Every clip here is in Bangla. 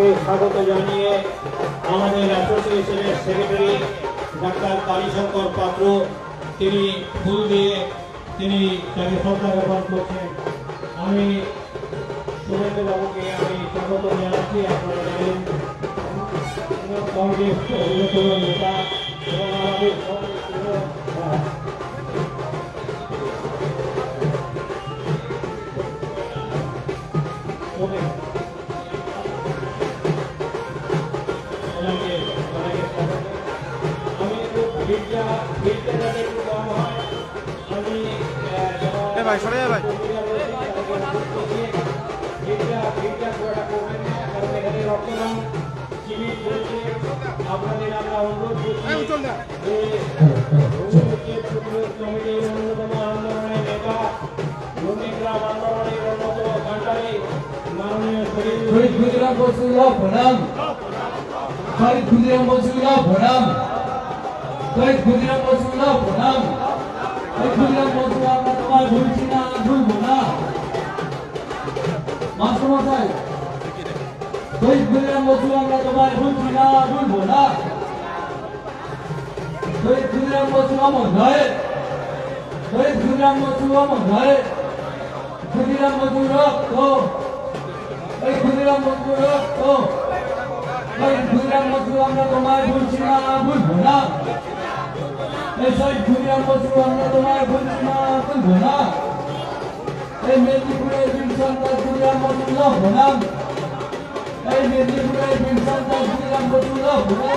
তাকে স্বাগত জানিয়ে আমাদের অ্যাসোসিয়েশনের সেক্রেটারি ডাক্তার কালীশঙ্কর পাত্র, তিনি ফুল দিয়ে তিনি তাকে শ্রদ্ধা জ্ঞাপন করছেন। আমি শুভেন্দু বাবুকে আমি স্বাগত জানাচ্ছি, আপনারা জানেন। কংগ্রেস অন্যতম নেতা এবং আমাদের ভাই, সরে ভাই। আপনাদের আমরা অনুরোধ করছি আন্দোলনের নেতা নন্দীগ্রাম আন্দোলনের অন্যতম বসুল্লাহ প্রণাম প্রণাম প্রণাম আমরা তোমায় ভুলছি না ভুলবো না মাস্টারমশাই শহীদ ক্ষুদিরাম বসু আমরা তোমায় ভুলছি না ভুলবো না শহীদ ক্ষুদিরাম বসু অমর নয় শহীদ ক্ষুদিরাম বসু অমর নয় ক্ষুদিরাম বসু রক্ত এই ক্ষুদিরাম বন্ধু রক্ত ক্ষুদিরাম বন্ধু আমরা তোমায় ভুলছি না ভুলবো না সেই ক্ষুদিরাম বন্ধু আমরা তোমায় ভুলছি না ভুলবো না। এই মেদিনীপুরের বীর সন্তান ক্ষুদিরাম বন্ধু লভো না। এই মেদিনীপুরের বীর সন্তান ক্ষুদিরাম বন্ধু লভো না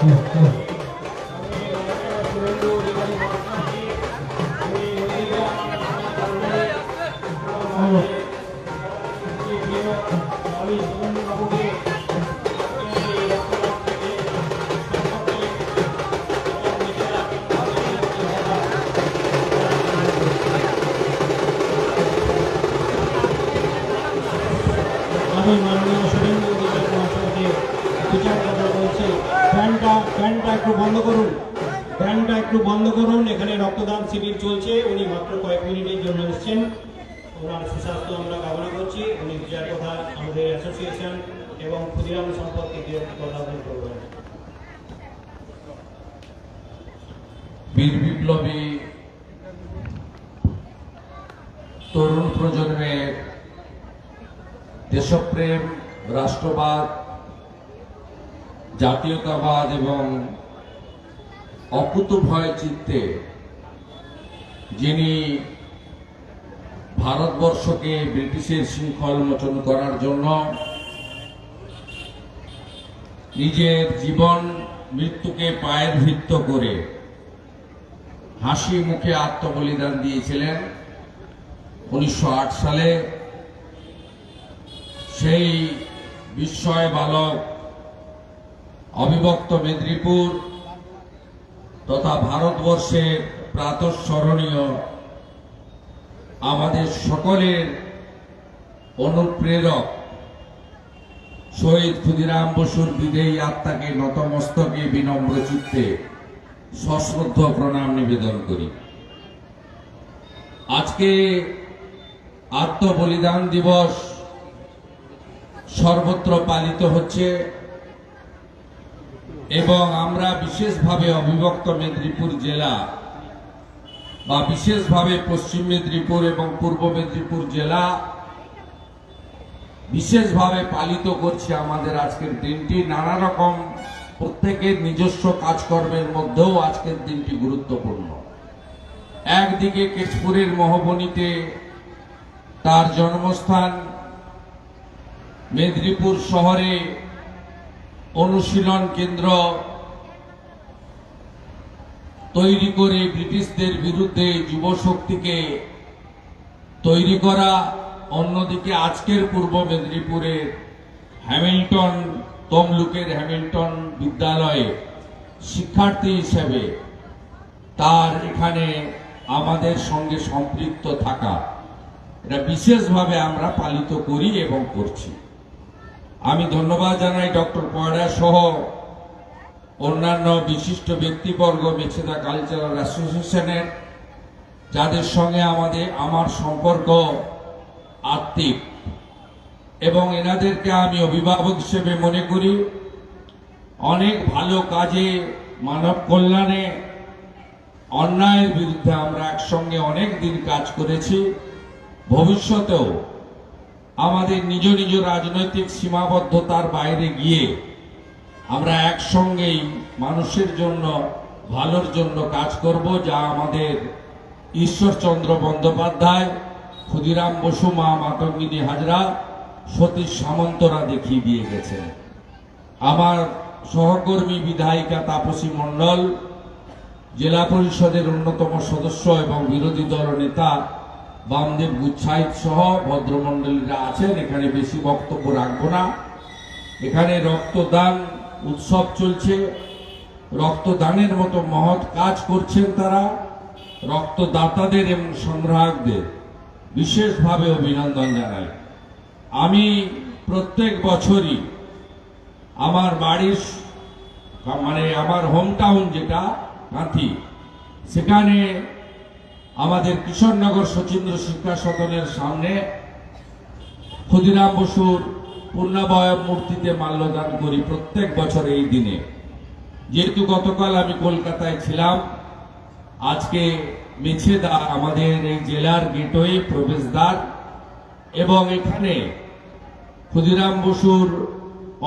আমি আমি মাননীয় সুরেন্দ্র অধিকারী মহাশয়কে বিচার কথা বলছি। ফ্যানটা ফ্যানটা একটু বন্ধ করুন। ফ্যানটা একটু বন্ধ করুন। এখানে রক্তদান শিবির চলছে। উনি মাত্র কয়েক মিনিটের জন্য এসেছেন। ওনার সুস্বাস্থ্য আমরা কামনা করছি। উনি বিচার কথা আমাদের অ্যাসোসিয়েশন এবং ক্ষুদিরাম সম্পর্কে দু একটি কথা বলে করবেন বীর বিপ্লবী তরুণ প্রজন্মের দেশপ্রেম রাষ্ট্রবাদ, জাতীয়তাবাদ এবং অকুতভয় চিত্তে যিনি ভারতবর্ষকে ব্রিটিশের শৃঙ্খল মোচন করার জন্য নিজের জীবন মৃত্যুকে পায়ের ভিত্ত করে হাসি মুখে আত্মবলিদান দিয়েছিলেন। উনিশশো আট সালে সেই বিস্ময় বালক অবিভক্ত মেদিনীপুর তথা ভারতবর্ষের প্রাতঃস্মরণীয় আমাদের সকলের অনুপ্রেরক শহীদ ক্ষুদিরাম বসুর বিদেয়ী আত্মাকে নতমস্তকে বিনম্র চিত্তে সশ্রদ্ধ প্রণাম নিবেদন করি। আজকে আত্মবলিদান দিবস সর্বত্র পালিত হচ্ছে এবং আমরা বিশেষভাবে অবিভক্ত মেদিনীপুর জেলা বা বিশেষভাবে পশ্চিম মেদিনীপুর এবং পূর্ব মেদিনীপুর জেলা বিশেষভাবে পালিত করছে আমাদের আজকের দিনটি। নানা রকম প্রত্যেকের নিজস্ব কাজকর্মের মধ্যেও আজকের দিনটি গুরুত্বপূর্ণ। একদিকে কেশপুরের মহবনীতে তার জন্মস্থান মেদিনীপুর শহরে অনুশীলন কেন্দ্র তৈরি করে ব্রিটিশদের বিরুদ্ধে যুব শক্তিকে তৈরি করা, অন্যদিকে আজকের পূর্ব মেদিনীপুরের হ্যামিল্টন, তমলুকের হ্যামিল্টন বিদ্যালয়ে শিক্ষার্থী হিসেবে তার এখানে আমাদের সঙ্গে সম্পৃক্ত থাকা। এটা বিশেষভাবে আমরা পালিত করি এবং করছি। আমি ধন্যবাদ জানাই ডক্টর পয়রা সহ অন্যান্য বিশিষ্ট ব্যক্তিবর্গ, মেছেদা কালচারাল অ্যাসোসিয়েশনের, যাদের সঙ্গে আমাদের, আমার সম্পর্ক আত্মিক। এবং এনাদেরকে আমি অভিভাবক হিসেবে মনে করি, অনেক ভালো কাজে, মানব কল্যাণে অন্যায়ের বিরুদ্ধে আমরা একসঙ্গে অনেক দিন কাজ করেছি। ভবিষ্যতেও আমাদের নিজ নিজ রাজনৈতিক সীমাবদ্ধতার বাইরে গিয়ে আমরা একসঙ্গেই মানুষের জন্য, ভালোর জন্য কাজ করব, যা আমাদের ঈশ্বরচন্দ্র বন্দ্যোপাধ্যায়, ক্ষুদিরাম বসু, মা মাতঙ্গিনী হাজরা, সতীশ সামন্তরা দেখিয়ে দিয়ে গেছেন। আমার সহকর্মী বিধায়িকা তাপসী মণ্ডল, জেলা পরিষদের অন্যতম সদস্য এবং বিরোধী দল নেতা বামদেব গুচ্ছাইত সহ ভদ্রমণ্ডলীরা আছেন, এখানে বেশি বক্তব্য রাখব না। এখানে রক্তদান উৎসব চলছে। রক্তদানের মতো মহৎ কাজ করছেন তারা, রক্তদাতাদের এবং সংগ্রাহকদের। বিশেষভাবে অভিনন্দন জানাই। আমি প্রত্যেক বছরই আমার বাড়ির মানে আমার হোম টাউন যেটা, কাঁথি, সেখানে আমাদের কিশোরনগর শচীন্দ্র শিক্ষা সদনের সামনে ক্ষুদিরাম বসুর পূর্ণাবয়ব মূর্তিতে মাল্যদান করি প্রত্যেক বছর এই দিনে। যেহেতু গতকাল আমি কলকাতায় ছিলাম আজকে মেছেদা আমাদের এই জেলার গেটওয়ে প্রবেশদ্বার এবং এখানে ক্ষুদিরাম বসুর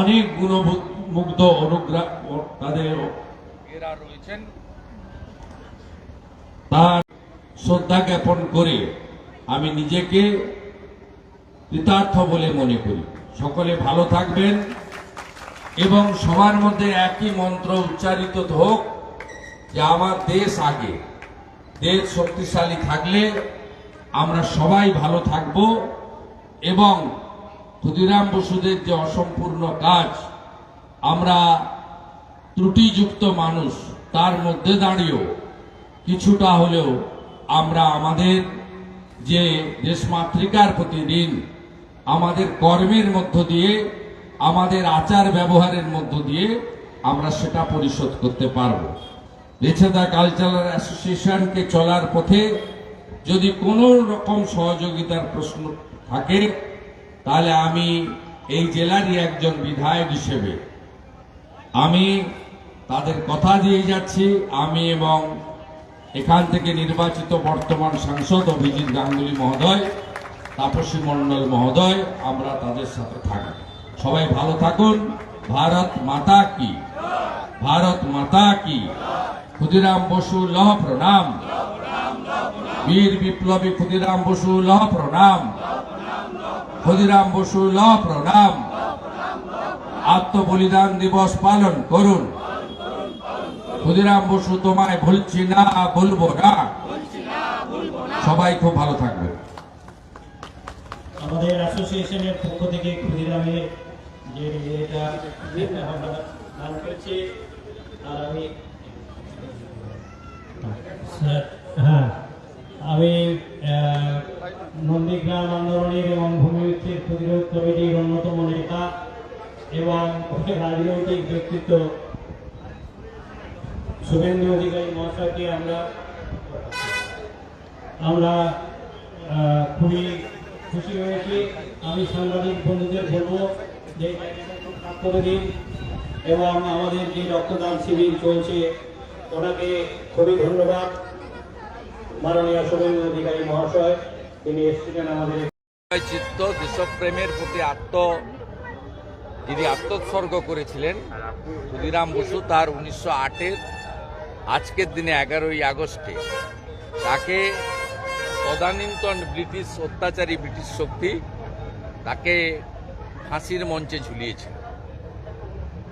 অনেক গুণমুগ্ধ অনুগ্রহ তাদের এরা রয়েছেন। তার শ্রদ্ধা জ্ঞাপন করে আমি নিজেকে কৃতার্থ বলে মনে করি। সকলে ভালো থাকবেন এবং সবার মধ্যে একই মন্ত্র উচ্চারিত হোক যে আমার দেশ আগে। দেশ শক্তিশালী থাকলে আমরা সবাই ভালো থাকব এবং ক্ষুদিরাম বসুদের যে অসম্পূর্ণ কাজ, আমরা ত্রুটিযুক্ত মানুষ, তার মধ্যে দাঁড়িয়েও কিছুটা হলেও আমরা আমাদের যে দেশমাতৃকার প্রতি ঋণ আমাদের কর্মের মধ্য দিয়ে, আমাদের আচার ব্যবহারের মধ্য দিয়ে আমরা সেটা পরিশোধ করতে পারব। রেছেদা কালচারাল অ্যাসোসিয়েশনকে চলার পথে যদি কোনো রকম সহযোগিতার প্রশ্ন থাকে, তাহলে আমি এই জেলারই একজন বিধায়ক হিসেবে আমি তাদের কথা দিয়ে যাচ্ছি। আমি এবং এখান থেকে নির্বাচিত বর্তমান সাংসদ অভিজিৎ গাঙ্গুলি মহোদয়, তাপসী মণ্ডল মহোদয়, আমরা তাদের সাথে থাকি সবাই ভালো থাকুন। ভারত মাতা কি? ভারত মাতা কি? ক্ষুদিরাম বসু, লহ প্রণাম। বীর বিপ্লবী ক্ষুদিরাম বসু, লহ প্রণাম। ক্ষুদিরাম বসু, লহ প্রণাম। আত্মবলিদান দিবস পালন করুন। ক্ষুদিরাম বসু, তোমায় ভুলছি না বলব না। সবাই খুব ভালো থাকবে আমাদের অ্যাসোসিয়েশনের পক্ষ থেকে ক্ষুদিরামের যে এটা দান করছি, আর আমি হ্যাঁ আমি নন্দীগ্রাম আন্দোলনের এবং ভূমি উচ্ছেদ প্রতিরোধ কমিটির অন্যতম নেতা এবং রাজনৈতিক ব্যক্তিত্ব শুভেন্দু অধিকারী মহাশয়কে আমরা আমরা খুবই খুশি হয়েছি। আমি সাংবাদিক বন্ধুদের বলব যে করে দিন এবং আমাদের যে রক্তদান শিবির চলছে ওনাকে খুবই ধন্যবাদ। মাননীয় শুভেন্দু অধিকারী মহাশয়, তিনি এসেছিলেন আমাদের চিত্ত, দেশপ্রেমের প্রতি আত্ম, যিনি আত্মোৎসর্গ করেছিলেন ক্ষুদিরাম বসু, তার উনিশশো আটের আজকের দিনে এগারোই আগস্টে তাকে তদানীন্তন ব্রিটিশ অত্যাচারী ব্রিটিশ শক্তি তাকে ফাঁসির মঞ্চে ঝুলিয়েছিল।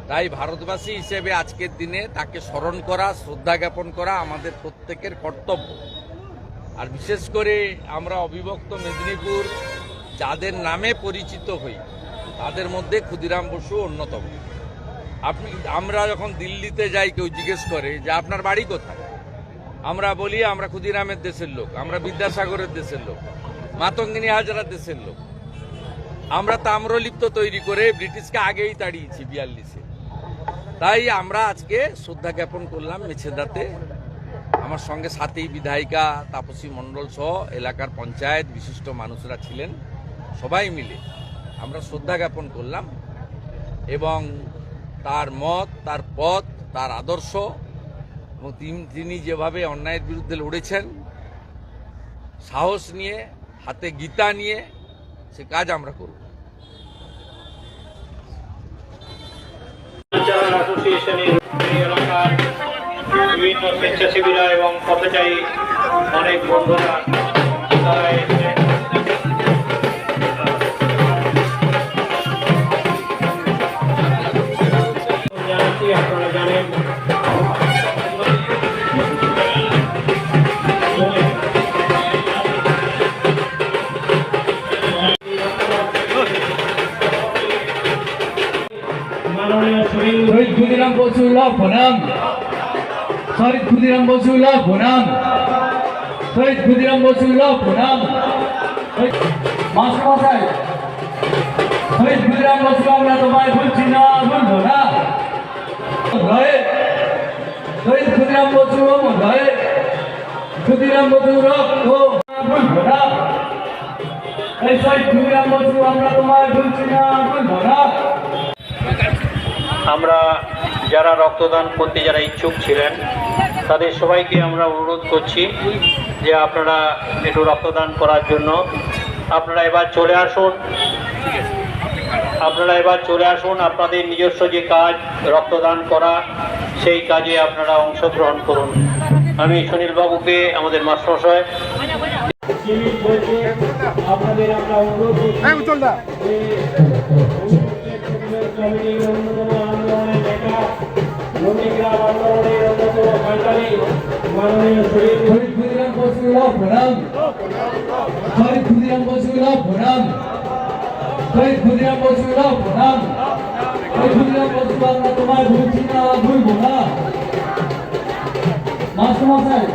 তাই ভারতবাসী হিসেবে আজকের দিনে তাকে স্মরণ করা, শ্রদ্ধা জ্ঞাপন করা আমাদের প্রত্যেকের কর্তব্য। আর বিশেষ করে আমরা অবিভক্ত মেদিনীপুর যাদের নামে পরিচিত হই, তাদের মধ্যে ক্ষুদিরাম বসু অন্যতম। আপনি, আমরা যখন দিল্লিতে যাই, কেউ জিজ্ঞেস করে যে, আপনার বাড়ি কোথায়? আমরা বলি, আমরা ক্ষুদিরামের দেশের লোক, আমরা বিদ্যাসাগরের দেশের লোক, মাতঙ্গিনী হাজরার দেশের লোক। আমরা তাম্রলিপ্ত তৈরি করে ব্রিটিশকে আগেই তাড়িয়েছি বিয়াল্লিশে। তাই আমরা আজকে শ্রদ্ধা জ্ঞাপন করলাম মেছেদাতে। আমার সঙ্গে সাথেই বিধায়িকা তাপসী মণ্ডল সহ এলাকার পঞ্চায়েত বিশিষ্ট মানুষরা ছিলেন, সবাই মিলে আমরা শ্রদ্ধা জ্ঞাপন করলাম এবং তার মত, তার পথ, তার আদর্শ, এবং তিনি যেভাবে অন্যায়ের বিরুদ্ধে লড়েছেন, সাহস নিয়ে, হাতে গীতা নিয়ে, সে কাজ আমরা করব। বিভিন্ন স্বেচ্ছাসেবীরা এবং পথচারী অনেক বন্ধুরা তারা আপনারা জানেন ক্ষুদিরাম বসু লাভ প্রণাম শহীদ ক্ষুদিরাম বসু লাভ প্রণাম শহীদ ক্ষুদিরাম বসু লাভ প্রণাম মাস্টারমশাই, শহীদ ক্ষুদিরাম বসু, আমরা তোমায় ভুলছি না ক্ষুদিরাম বসু অমর ক্ষুদিরাম বসু রক্ত এই শহীদ ক্ষুদিরাম বসু, আমরা তোমায় ভুলছি না। আমরা যারা রক্তদান করতে যারা ইচ্ছুক ছিলেন, তাদের সবাইকে আমরা অনুরোধ করছি যে আপনারা একটু রক্তদান করার জন্য। আপনারা এবার চলে আসুন। আপনারা এবার চলে আসুন, আপনাদের নিজস্ব যে কাজ রক্তদান করা সেই কাজে আপনারা অংশগ্রহণ করুন। আমি সুনীল বাবুকে আমাদের মাস্টারমশাই। শিবির আপনাদের আমরা অনুরোধ প্রণাম ক্ষুদিরাম প্রণাম ক্ষুদিরাম প্রণাম ক্ষুদিরাম বসু আমরা তোমায় ভুলবো না। মাস্টারমশাই